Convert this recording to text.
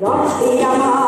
Gott, ich am Haar.